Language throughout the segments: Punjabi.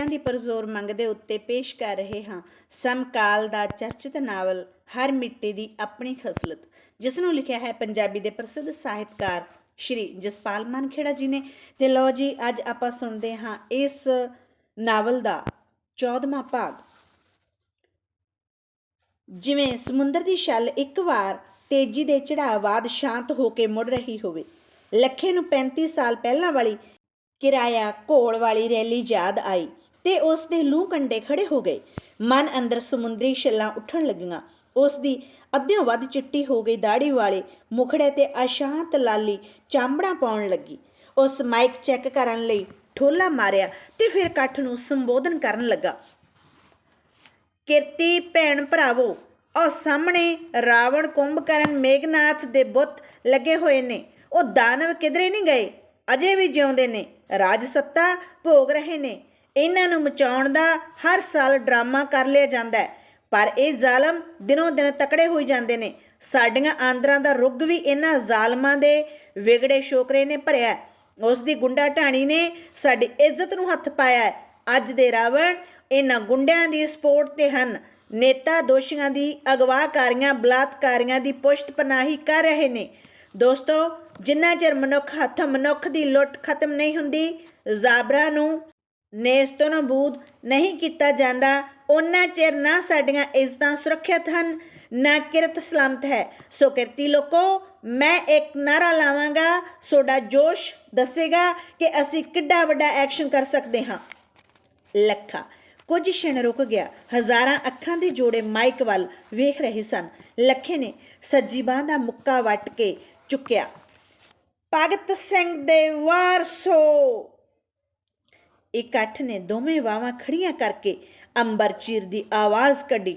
ਦਰਸ਼ਕਾਂ ਦੀ ਪਰਜ਼ੋਰ ਮੰਗ ਦੇ ਉੱਤੇ ਪੇਸ਼ ਕਰ ਰਹੇ ਹਾਂ। ਸਮਕਾਲ ਦਾ ਚਰਚਿਤ ਨਾਵਲ, ਹਰ ਮਿੱਟੀ ਦੀ ਆਪਣੀ ਖਸਲਤ ਜਿਸ ਨੂੰ ਲਿਖਿਆ ਹੈ ਪੰਜਾਬੀ ਦੇ ਪ੍ਰਸਿੱਧ ਸਾਹਿਤਕਾਰ ਸ਼੍ਰੀ ਜਸਪਾਲ ਮਾਨਖੇੜਾ ਜੀ ਨੇ। ਤੇ ਲਓ ਜੀ, ਅੱਜ ਆਪਾਂ ਸੁਣਦੇ ਹਾਂ ਇਸ ਨਾਵਲ ਦਾ 14ਵਾਂ ਭਾਗ। ਜਿਵੇਂ ਸਮੁੰਦਰ ਦੀ ਛੱਲ ਇੱਕ ਵਾਰ ਤੇਜ਼ੀ ਦੇ ਚੜਾਅ ਬਾਅਦ ਸ਼ਾਂਤ ਹੋ ਕੇ ਮੁੜ ਰਹੀ ਹੋਵੇ, ਲੱਖੇ ਨੂੰ 35 ਸਾਲ ਪਹਿਲਾਂ ਵਾਲੀ ਕਿਰਾਇਆ ਘੋਲ ਵਾਲੀ ਰੈਲੀ ਯਾਦ ਆਈ। ਤੇ ਉਸ ਦੇ ਲੂਹ ਕੰਡੇ ਖੜੇ ਹੋ ਗਏ। ਮਨ ਅੰਦਰ ਸਮੁੰਦਰੀ ਛੱਲਾਂ ਉੱਠਣ ਲੱਗੀਆਂ। ਉਸ ਦੀ ਅੱਧਿਓਂ ਵੱਧ ਚਿੱਟੀ ਹੋ ਗਈ ਦਾੜੀ ਵਾਲੇ ਮੁਖੜੇ ਤੇ ਅਸ਼ਾਂਤ ਲਾਲੀ ਚਾਂਬੜਾ ਪਾਉਣ ਲੱਗੀ। ਉਸ ਮਾਈਕ ਚੈੱਕ ਕਰਨ ਲਈ ਠੋਲਾ ਮਾਰਿਆ ਤੇ ਫਿਰ ਇਕੱਠ ਨੂੰ ਸੰਬੋਧਨ ਕਰਨ ਲੱਗਾ। ਕਿਰਤੀ, ਭੈਣ ਭਰਾਵੋ, ਉਹ ਸਾਹਮਣੇ ਰਾਵਣ ਕੁੰਭਕਰਨ ਮੇਘਨਾਥ ਦੇ ਬੁੱਤ ਲੱਗੇ ਹੋਏ ਨੇ। ਉਹ ਦਾਨਵ ਕਿਧਰੇ ਨਹੀਂ ਗਏ? ਅਜੇ ਵੀ ਜਿਉਂਦੇ ਨੇ। ਰਾਜ ਸੱਤਾ ਭੋਗ ਰਹੇ ਨੇ। ਇਹਨਾਂ ਨੂੰ ਮਚਾਉਣ ਦਾ ਹਰ ਸਾਲ ਡਰਾਮਾ ਕਰ ਲਿਆ ਜਾਂਦਾ ਹੈ। ਪਰ ਇਹ ਜ਼ਾਲਮ ਦਿਨੋਂ ਦਿਨ ਤਕੜੇ ਹੋਈ ਜਾਂਦੇ ਨੇ। ਸਾਡੀਆਂ ਆਂਦਰਾਂ ਦਾ ਰੁੱਗ ਵੀ ਇਹਨਾਂ ਜ਼ਾਲਮਾਂ ਦੇ ਵਿਗੜੇ ਸ਼ੋਕਰੇ ਨੇ ਭਰਿਆ ਉਸ ਦੀ ਗੁੰਡਾ ਢਾਣੀ ਨੇ ਸਾਡੀ ਇੱਜ਼ਤ ਨੂੰ ਹੱਥ ਪਾਇਆ ਅੱਜ ਦੇ ਰਾਵਣ ਇਹਨਾਂ ਗੁੰਡਿਆਂ ਦੀ ਸਪੋਰਟ ਤੇ ਹਨ। ਨੇਤਾ ਦੋਸ਼ੀਆਂ ਦੀ ਅਗਵਾਕਾਰੀਆਂ, ਬਲਾਤਕਾਰੀਆਂ ਦੀ ਪੁਸ਼ਤ ਪਨਾਹੀ ਕਰ ਰਹੇ ਨੇ। ਦੋਸਤੋ, ਜਿੰਨਾ ਚਿਰ ਮਨੁੱਖ ਹੱਥ ਮਨੁੱਖ ਦੀ ਲੁੱਟ ਖਤਮ ਨਹੀਂ ਹੁੰਦੀ, ਜ਼ਾਬਰਾ ਨੂੰ ਨੇਸਤੋ ਨਬੂਦ ਨਹੀਂ ਕੀਤਾ ਜਾਂਦਾ। ਉਹਨਾਂ ਚਿਰ ਨਾ ਸਾਡੀਆਂ ਇੱਜ਼ਤਾਂ ਸੁਰੱਖਿਅਤ ਹਨ, ਨਾ ਕਿਰਤ ਸਲਾਮਤ ਹੈ। ਸੋ ਕਿਰਤੀ ਲੋਕੋ, ਮੈਂ ਇੱਕ ਨਾਰਾ ਲਾਵਾਂਗਾ। ਸੋਡਾ ਜੋਸ਼ ਦੱਸੇਗਾ ਕਿ ਅਸੀਂ ਕਿੱਡਾ ਵੱਡਾ ਐਕਸ਼ਨ ਕਰ ਸਕਦੇ ਹਾਂ। ਲੱਖਾ, ਕੁਝ ਛਿਣ ਰੁਕ ਗਿਆ। ਹਜ਼ਾਰਾਂ ਅੱਖਾਂ ਦੇ ਜੋੜੇ ਮਾਈਕ ਵੱਲ ਵੇਖ ਰਹੇ ਸਨ। ਲੱਖੇ ਨੇ ਸੱਜੀ ਬਾਂਹ ਦਾ ਮੁੱਕਾ ਵੱਟ ਕੇ ਚੁੱਕਿਆ। ਭਗਤ ਸਿੰਘ ਦੇ ਵਾਰਸੋ ਇਕੱਠ ਨੇ ਦੋਵੇਂ ਵਾਵਾਂ ਖੜੀਆਂ ਕਰਕੇ ਅੰਬਰ ਚੀਰ ਦੀ ਆਵਾਜ਼ ਕੱਢੀ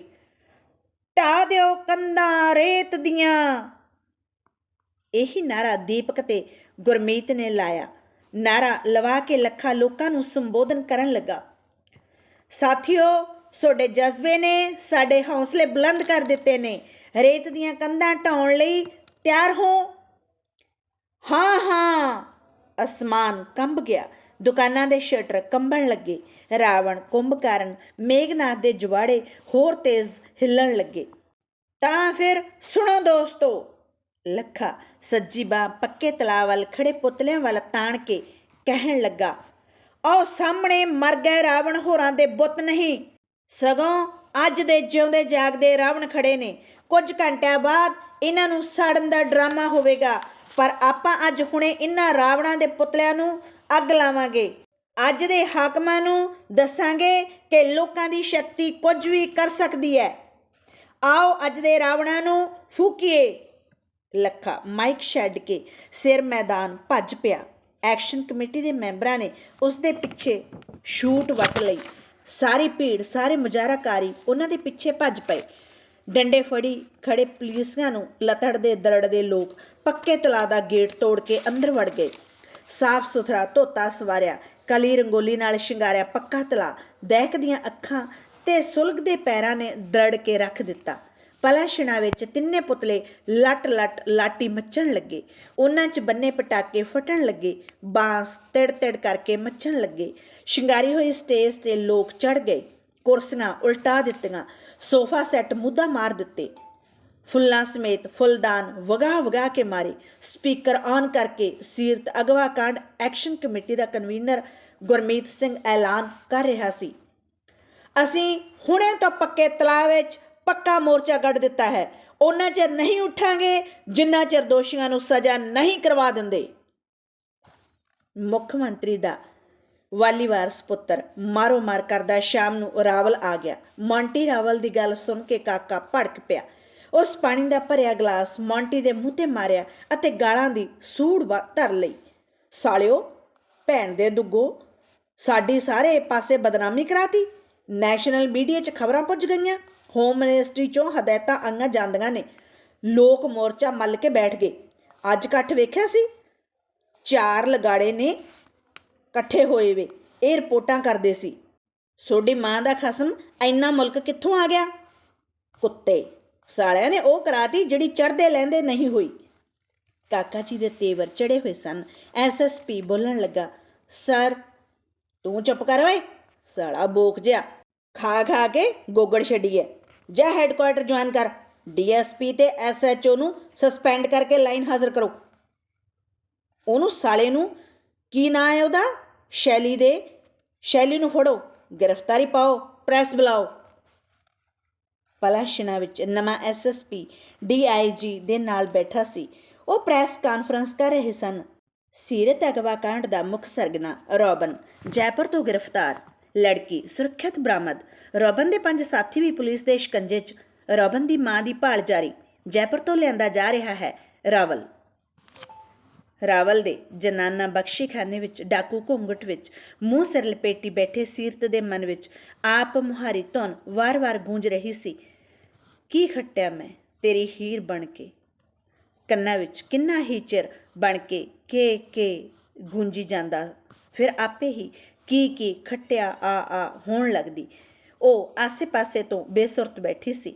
ਢਾ ਦਿਓ ਕੰਧਾਂ ਰੇਤ ਦੀਆਂ! ਇਹੀ ਨਾਰਾ ਦੀਪਕ ਤੇ ਗੁਰਮੀਤ ਨੇ ਲਾਇਆ। ਨਾਰਾ ਲਵਾ ਕੇ ਲੱਖਾਂ ਲੋਕਾਂ ਨੂੰ ਸੰਬੋਧਨ ਕਰਨ ਲੱਗਾ। ਸਾਥੀਓ ਤੁਹਾਡੇ ਜਜ਼ਬੇ ਨੇ ਸਾਡੇ ਹੌਸਲੇ ਬੁਲੰਦ ਕਰ ਦਿੱਤੇ ਨੇ। ਰੇਤ ਦੀਆਂ ਕੰਧਾਂ ਢਾਉਣ ਲਈ ਤਿਆਰ ਹੋ! ਹਾਂ ਹਾਂ! ਅਸਮਾਨ ਕੰਬ ਗਿਆ। ਦੁਕਾਨਾਂ ਦੇ ਸ਼ਟਰ ਕੰਬਣ ਲੱਗੇ। ਰਾਵਣ, ਕੁੰਭਕਰਨ, ਮੇਘਨਾਥ ਦੇ ਜਵਾੜੇ ਹੋਰ ਤੇਜ਼ ਹਿੱਲਣ ਲੱਗੇ। ਤਾਂ ਫਿਰ ਸੁਣੋ ਦੋਸਤੋ, ਲੱਖਾ ਸੱਜੀ ਬਾਂਹ ਪੱਕੇ ਤਲਾਅ ਵੱਲ ਖੜੇ ਪੁਤਲਿਆਂ ਵੱਲ ਤਾਣ ਕੇ ਕਹਿਣ ਲੱਗਾ ਉਹ ਸਾਹਮਣੇ ਮਰ ਗਏ ਰਾਵਣ ਹੋਰਾਂ ਦੇ ਬੁੱਤ ਨਹੀਂ। ਸਗੋਂ ਅੱਜ ਦੇ ਜਿਉਂਦੇ ਜਾਗਦੇ ਰਾਵਣ ਖੜੇ ਨੇ। ਕੁਝ ਘੰਟਿਆਂ ਬਾਅਦ ਇਹਨਾਂ ਨੂੰ ਸਾੜਨ ਦਾ ਡਰਾਮਾ ਹੋਵੇਗਾ। ਪਰ ਆਪਾਂ ਅੱਜ ਹੁਣੇ ਇਹਨਾਂ ਰਾਵਣਾਂ ਦੇ ਪੁਤਲਿਆਂ ਨੂੰ ਅੱਗ ਲਾਵਾਂਗੇ। ਅੱਜ ਦੇ ਹਾਕਮਾਂ ਨੂੰ ਦੱਸਾਂਗੇ ਕਿ ਲੋਕਾਂ ਦੀ ਸ਼ਕਤੀ ਕੁਝ ਵੀ ਕਰ ਸਕਦੀ ਹੈ। ਆਓ ਅੱਜ ਦੇ ਰਾਵਣਾਂ ਨੂੰ ਫੂਕੀਏ। ਲੱਖਾ, ਮਾਈਕ ਛੱਡ ਕੇ ਸਿਰ ਮੈਦਾਨ ਭੱਜ ਪਿਆ। ਐਕਸ਼ਨ ਕਮੇਟੀ ਦੇ ਮੈਂਬਰਾਂ ਨੇ ਉਸ ਦੇ ਪਿੱਛੇ ਸ਼ੂਟ ਵੱਟ ਲਈ। ਸਾਰੀ ਭੀੜ, ਸਾਰੇ ਮੁਜ਼ਾਹਰਾਕਾਰੀ ਉਹਨਾਂ ਦੇ ਪਿੱਛੇ ਭੱਜ ਪਏ। ਡੰਡੇ ਫੜੀ ਖੜੇ ਪੁਲਿਸਾਂ ਨੂੰ ਲਤੜਦੇ ਦਰੜਦੇ ਲੋਕ ਪੱਕੇ ਤਲਾ ਦਾ ਗੇਟ ਤੋੜ ਕੇ ਅੰਦਰ ਵੜ ਗਏ। ਸਾਫ਼ ਸੁਥਰਾ ਧੋਤਾ ਸਵਾਰਿਆ। ਕਲੀ ਰੰਗੋਲੀ ਨਾਲ ਸ਼ਿੰਗਾਰਿਆ ਪੱਕਾ ਤਲਾ। ਦਹਿਕਦੀਆਂ ਅੱਖਾਂ ਤੇ ਸੁਲਗਦੇ ਪੈਰਾਂ ਨੇ ਦਰੜ ਕੇ ਰੱਖ ਦਿੱਤਾ। ਪਲਾਸ਼ਣਾ ਵਿੱਚ ਤਿੰਨੇ ਪੁਤਲੇ ਲੱਟ ਲੱਟ ਲਾਟੀ ਮੱਚਣ ਲੱਗੇ। ਉਹਨਾਂ 'ਚ ਬੰਨੇ ਪਟਾਕੇ ਫਟਣ ਲੱਗੇ। ਬਾਂਸ ਤਿੜ ਤਿੜ ਕਰਕੇ ਮੱਚਣ ਲੱਗੇ। ਸ਼ਿੰਗਾਰੀ ਹੋਈ ਸਟੇਜ ਤੇ ਲੋਕ ਚੜ ਗਏ। ਕੁਰਸੀਆਂ ਉਲਟਾ ਦਿੱਤੀਆਂ। ਸੋਫਾ ਸੈੱਟ ਮੁੱਦਾ ਮਾਰ ਦਿੱਤੇ। ਫੁੱਲਾਂ ਸਮੇਤ ਫੁੱਲਦਾਨ ਵਗਾ ਵਗਾ ਕੇ ਮਾਰੇ। ਸਪੀਕਰ ਆਨ ਕਰਕੇ ਸੀਰਤ ਅਗਵਾ ਕਾਂਡ ਐਕਸ਼ਨ ਕਮੇਟੀ ਦਾ ਕਨਵੀਨਰ ਗੁਰਮੀਤ ਸਿੰਘ ਐਲਾਨ ਕਰ ਰਿਹਾ ਸੀ। ਅਸੀਂ ਹੁਣੇ ਤੋਂ ਪੱਕੇ ਤਲਾਅ ਵਿੱਚ ਪੱਕਾ ਮੋਰਚਾ ਗੱਡ ਦਿੱਤਾ ਹੈ। ਉਹਨਾਂ ਚਿਰ ਨਹੀਂ ਉਠਾਂਗੇ ਜਿੰਨਾ ਚਿਰ ਦੋਸ਼ੀਆਂ ਨੂੰ ਸਜ਼ਾ ਨਹੀਂ ਕਰਵਾ ਦਿੰਦੇ। ਮੁੱਖ ਮੰਤਰੀ ਦਾ ਵਾਲੀ ਵਾਰਸ ਪੁੱਤਰ ਮਾਰੋ ਮਾਰ ਕਰਦਾ ਸ਼ਾਮ ਨੂੰ ਰਾਵਲ ਆ ਗਿਆ। ਮੌਂਟੀ ਰਾਵਲ ਦੀ ਗੱਲ ਸੁਣ ਕੇ ਕਾਕਾ ਭੜਕ ਪਿਆ। ਉਸ ਪਾਣੀ ਦਾ ਭਰਿਆ ਗਲਾਸ ਮੌਂਟੀ ਦੇ ਮੂੰਹ ਤੇ ਮਾਰਿਆ ਅਤੇ ਗਾਲਾਂ ਦੀ ਸੂੜ ਵਾ- ਧਰ ਲਈ। ਸਾਲਿਓ, ਭੈਣ ਦੇ ਦੁੱਗੋ, ਸਾਡੀ ਸਾਰੇ ਪਾਸੇ ਬਦਨਾਮੀ ਕਰਾਤੀ। ਨੈਸ਼ਨਲ ਮੀਡੀਆ 'ਚ ਖਬਰਾਂ ਪੁੱਜ ਗਈਆਂ। ਹੋਮ ਮਿਨਿਸਟਰੀ 'ਚੋਂ ਹਦਾਇਤਾਂ ਆਈਆਂ ਜਾਂਦੀਆਂ ਨੇ। ਲੋਕ ਮੋਰਚਾ ਮੱਲ ਕੇ ਬੈਠ ਗਏ। ਅੱਜ ਇਕੱਠ ਵੇਖਿਆ ਸੀ? ਚਾਰ ਲਗਾੜੇ ਨੇ ਇਕੱਠੇ ਹੋਏ ਵੇ। ਇਹ ਰਿਪੋਰਟਾਂ ਕਰਦੇ ਸੀ। ਸੋਡੀ ਮਾਂ ਦਾ ਖਸਮ ਇੰਨਾ ਮੁਲਕ ਕਿੱਥੋਂ ਆ ਗਿਆ? ਕੁੱਤੇ। ਸਾਲਿਆਂ ਨੇ ਉਹ ਕਰਾਤੀ ਜਿਹੜੀ ਚੜਦੇ ਲੈਂਦੇ ਨਹੀਂ ਹੋਈ। ਕਾਕਾ ਜੀ ਦੇ ਤੇਵਰ ਚੜੇ ਹੋਏ ਸਨ। ਐਸਐਸਪੀ ਬੋਲਣ ਲੱਗਾ, ਸਰ, ਤੂੰ ਚੁੱਪ ਕਰ ਓਏ, ਸਾਲਾ ਬੋਕ ਜਿਆ। ਖਾ ਖਾ ਕੇ ਗੋਗੜ ਛੱਡੀ ਐ ਜਾ ਹੈੱਡਕੁਆਰਟਰ ਜੁਆਇਨ ਕਰ। ਡੀਐਸਪੀ ਤੇ ਐਸਐਚਓ ਨੂੰ ਸਸਪੈਂਡ ਕਰਕੇ ਲਾਈਨ ਹਾਜ਼ਰ ਕਰੋ। ਉਹਨੂੰ ਸਾਲੇ ਨੂੰ ਕੀ ਨਾਂ ਹੈ ਉਹਦਾ? ਸ਼ੈਲੀ ਦੇ, ਸ਼ੈਲੀ ਨੂੰ ਫੜੋ, ਗ੍ਰਿਫਤਾਰੀ ਪਾਓ, ਪ੍ਰੈਸ ਬੁਲਾਓ। ਪਲਾਸ਼ਨਾ ਵਿੱਚ ਨਵਾਂ ਐਸਐਸਪੀ ਡੀਆਈਜੀ ਦੇ ਨਾਲ ਬੈਠਾ ਸੀ। ਉਹ ਪ੍ਰੈਸ ਕਾਨਫਰੰਸ ਕਰ ਰਹੇ ਸਨ। ਸੀਰਤ ਅਗਵਾ ਕਾਂਡ ਦਾ ਮੁੱਖ ਸਰਗਨਾ ਰੋਬਨ, ਜੈਪੁਰ ਤੋਂ ਗ੍ਰਿਫਤਾਰ। ਲੜਕੀ ਸੁਰੱਖਿਅਤ ਬਰਾਮਦ। ਰੋਬਨ ਦੇ ਪੰਜ ਸਾਥੀ ਵੀ ਪੁਲਿਸ ਦੇ ਸ਼ਿਕੰਜੇ 'ਚ। ਰੋਬਨ ਦੀ ਮਾਂ ਦੀ ਭਾਲ ਜਾਰੀ। ਜੈਪੁਰ ਤੋਂ ਲਿਆਂਦਾ ਜਾ ਰਿਹਾ ਹੈ ਰਾਵਲ। ਰਾਵਲ ਦੇ ਜਨਾਨਾ ਬਖਸ਼ੀਖਾਨੇ ਵਿੱਚ ਡਾਕੂ ਘੁੰਗਟ ਵਿੱਚ ਮੂੰਹ ਸਿਰ ਲਪੇਟੀ ਬੈਠੇ ਸੀਰਤ ਦੇ ਮਨ ਵਿੱਚ ਆਪ ਮੁਹਾਰੀ ਧੁਨ ਵਾਰ-ਵਾਰ ਗੂੰਜ ਰਹੀ ਸੀ। ਕੀ ਖੱਟਿਆ ਮੈਂ ਤੇਰੀ ਹੀਰ ਬਣ ਕੇ? ਕੰਨਾਂ ਵਿੱਚ ਕਿੰਨਾ ਹੀ ਚਿਰ ਬਣ ਕੇ ਕੇ ਕੇ ਗੂੰਜੀ ਜਾਂਦਾ, ਫਿਰ ਆਪੇ ਹੀ ਕੀ ਕੀ ਖੱਟਿਆ ਆ ਆ ਹੋਣ ਲੱਗਦੀ। ਉਹ ਆਸੇ-ਪਾਸੇ ਤੋਂ ਬੇਸੁਰਤ ਬੈਠੀ ਸੀ।